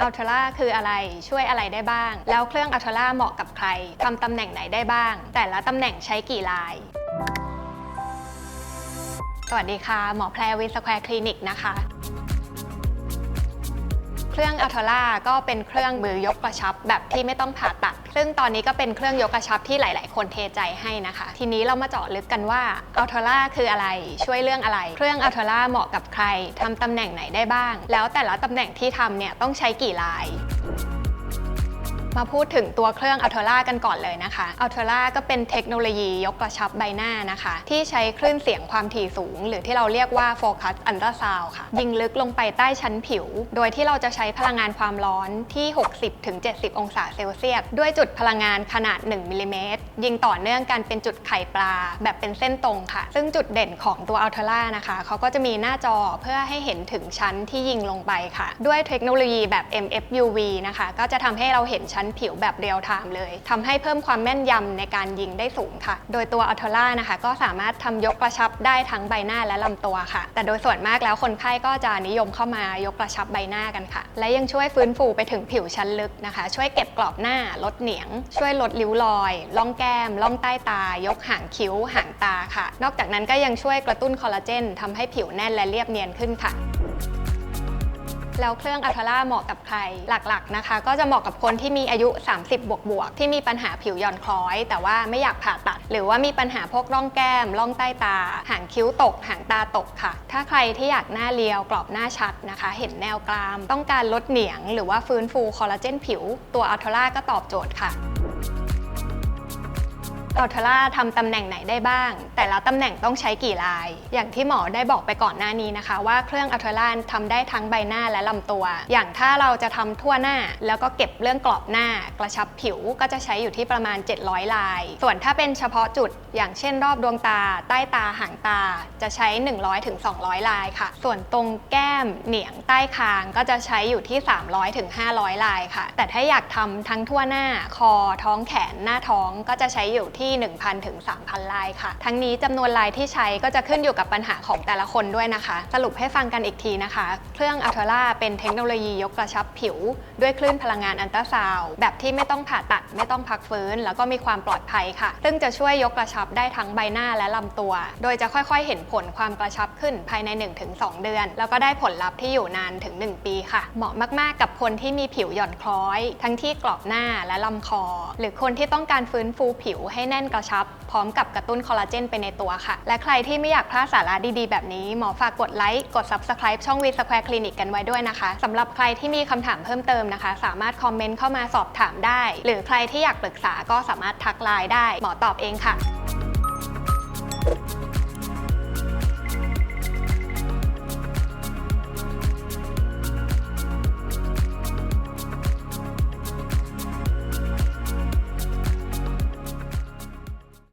อัลเทล่าคืออะไรช่วยอะไรได้บ้าง แล้วเครื่องอัลเทล่าเหมาะกับใครทำตำแหน่งไหนได้บ้าง แต่ละตำแหน่งใช้กี่ลาย สวัสดีค่ะ หมอแพรวิสแควร์คลินิกนะคะ เครื่องอัลทล่าก็เป็นเครื่องมือยกกระชับแบบที่ไม่ต้องผ่าตัด ซึ่งตอนนี้ก็เป็นเครื่องยกกระชับที่หลาย ๆ คนเทใจให้นะคะ ทีนี้เรามาเจาะลึกกันว่าอัลทล่าคืออะไร ช่วยเรื่องอะไร เครื่องอัลทล่าเหมาะกับใครทำตำแหน่งไหนได้บ้าง แล้วแต่ละตำแหน่งที่ทำเนี่ยต้องใช้กี่ลาย มาพูดถึงตัวเครื่องอัลเทอร่ากันก่อนเลยนะคะอัลเทอร่าก็เป็นเทคโนโลยียกกระชับใบหน้านะคะ ที่ใช้คลื่นเสียงความถี่สูง หรือที่เราเรียกว่าโฟกัสอันตราซาวค่ะ ยิงลึกลงไปใต้ชั้นผิว โดยที่เราจะใช้พลังงานความร้อนที่ 60-70 องศาเซลเซียส ด้วยจุดพลังงานขนาด 1มิลลิเมตร ยิงต่อเนื่องกันเป็นจุดไข่ปลาแบบเป็นเส้นตรงค่ะ ซึ่งจุดเด่นของตัว a l t e r a นะคะเขาก็จะมีหน้าจอเพื่อให้เห็นถึงชั้นที่ยิงลงไปค่ะ ด้วยเทคโนโลยีแบบ MFUV นะคะ ก็จะทำให้เราเห็นชั้นผิวแบบเรียลไทม์เลยทำให้เพิ่มความแม่นยำในการยิงได้สูงค่ะ โดยตัว a l t e r a นะคะ ก็สามารถทำยกกระชับได้ทั้งใบหน้าและลำตัวค่ะ แต่โดยส่วนมากแล้วคนไข้ก็จะนิยมเข้ามายกกระชับใบหน้ากันค่ะ และยังช่วยฟื้นฟูไปถึงผิวชั้นลึกนะคะ ช่วยเก็บกรอบหน้าลดเหนียง ช่วยลดริ้วรอยล่องแก้ม ล่องใต้ตา ยกหางคิ้ว หางตาค่ะ นอกจากนั้นก็ยังช่วยกระตุ้นคอลลาเจนทำให้ผิวแน่นและเรียบเนียนขึ้นค่ะแล้วเครื่องอัลทราเหมาะกับใครหลักๆนะคะ ก็จะเหมาะกับคนที่มีอายุ 30 บวกบวกที่มีปัญหาผิวหย่อนคล้อย แต่ว่าไม่อยากผ่าตัด หรือว่ามีปัญหาพวกร่องแก้ม ร่องใต้ตา หางคิ้วตก หางตาตกค่ะ ถ้าใครที่อยากหน้าเรียวกรอบหน้าชัดนะคะ เห็นแนวกราม ต้องการลดเหนียง หรือว่าฟื้นฟูคอลลาเจนผิว ตัวอัลทราก็ตอบโจทย์ค่ะ อัลเทล่าทำตำแหน่งไหนได้บ้าง แต่ละตำแหน่งต้องใช้กี่ลาย อย่างที่หมอได้บอกไปก่อนหน้านี้นะคะ ว่าเครื่องอัลเทล่าทำได้ทั้งใบหน้าและลำตัว อย่างถ้าเราจะทำทั่วหน้า แล้วก็เก็บเรื่องกรอบหน้ากระชับผิวก็จะใช้อยู่ที่ประมาณ 700 ลาย ส่วนถ้าเป็นเฉพาะจุด อย่างเช่นรอบดวงตา ใต้ตาหางตาจะใช้ 100ถึง200ลายค่ะ ส่วนตรงแก้มเหนียงใต้คางก็จะใช้อยู่ที่ 300ถึง500ลายค่ะ แต่ถ้าอยากทำทั้งทั่วหน้า คอท้องแขนหน้าท้องก็จะใช้อยู่ที่ที่ 1,000 ถึง 3,000 ลายค่ะ ทั้งนี้จำนวนลายที่ใช้ก็จะขึ้นอยู่กับปัญหาของแต่ละคนด้วยนะคะ สรุปให้ฟังกันอีกทีนะคะ เครื่องอัลเทล่าเป็นเทคโนโลยียกกระชับผิว ด้วยคลื่นพลังงานอันตราซาวแบบที่ไม่ต้องผ่าตัดไม่ต้องพักฟื้น แล้วก็มีความปลอดภัยค่ะ ซึ่งจะช่วยยกกระชับได้ทั้งใบหน้าและลำตัว โดยจะค่อยๆ เห็นผลความกระชับขึ้นภายใน 1-2 เดือน แล้วก็ได้ผลลัพธ์ที่อยู่นานถึง 1 ปีค่ะ เหมาะมากๆ กับคนที่มีผิวหย่อนคล้อย ทั้งที่กรอบหน้าและลำคอ หรือคนที่ต้องการฟื้นฟูผิวให้แน่นกระชับ พร้อมกับกระตุ้นคอลลาเจนไปในตัวค่ะ และใครที่ไม่อยากพลาดสาระดีๆ แบบนี้ หมอฝากกดไลค์ กด Subscribe ช่อง V Square Clinic กันไว้ด้วยนะคะสำหรับใครที่มีคำถามเพิ่มเติมนะคะ สามารถคอมเมนต์เข้ามาสอบถามได้ หรือใครที่อยากปรึกษาก็สามารถทักไลน์ได้ หมอตอบเองค่ะ